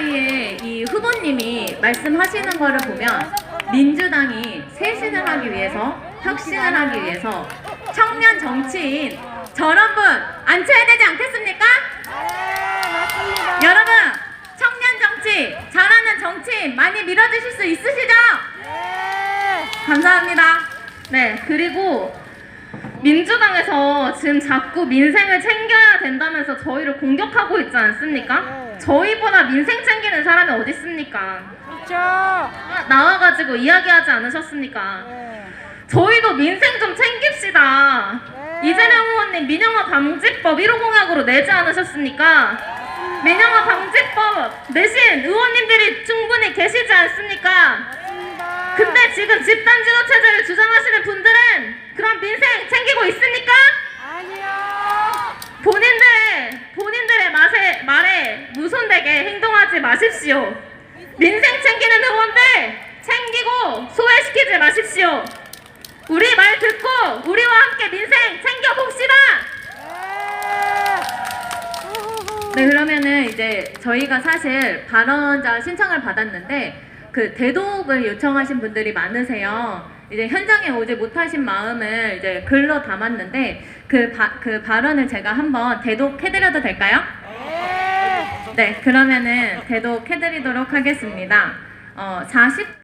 사이에 이 후보님이 말씀하시는 거를 보면 민주당이 쇄신을 하기 위해서 혁신을 하기 위해서 청년 정치인 저런 분 앉혀야 되지 않겠습니까? 여러분 청년 정치 잘하는 정치인 많이 밀어주실 수 있으시죠? 네. 감사합니다. 네 그리고 민주당에서 지금 자꾸 민생을 챙겨야 된다면서 저희를 공격하고 있지 않습니까? 네. 저희보다 민생 챙기는 사람이 어디 있습니까? 아, 나와가지고 이야기하지 않으셨습니까? 네. 저희도 민생 좀 챙깁시다. 네. 이재명 의원님 민영화 방지법 1호 공약으로 내지 않으셨습니까? 민영화 방지법 내신 의원님들이 충분히 계시지 않습니까? 근데 지금 집단 지도 체제를 주장하시는 분들은 그런 민생 챙기고 있습니까? 아니요. 본인들의 본인들의 맛에, 말에 행동하지 마십시오. 민생 챙기는 의원들 챙기고 소외시키지 마십시오. 우리 말 듣고 우리와 함께 민생 챙겨 봅시다. 네. 우후후. 네 그러면은 이제 저희가 사실 발언자 신청을 받았는데 그 대독을 요청하신 분들이 많으세요. 이제 현장에 오지 못하신 마음을 이제 글로 담았는데 그, 바, 그 발언을 제가 한번 대독해드려도 될까요? 네. 네, 그러면은 대독 해드리도록 하겠습니다. 어, 40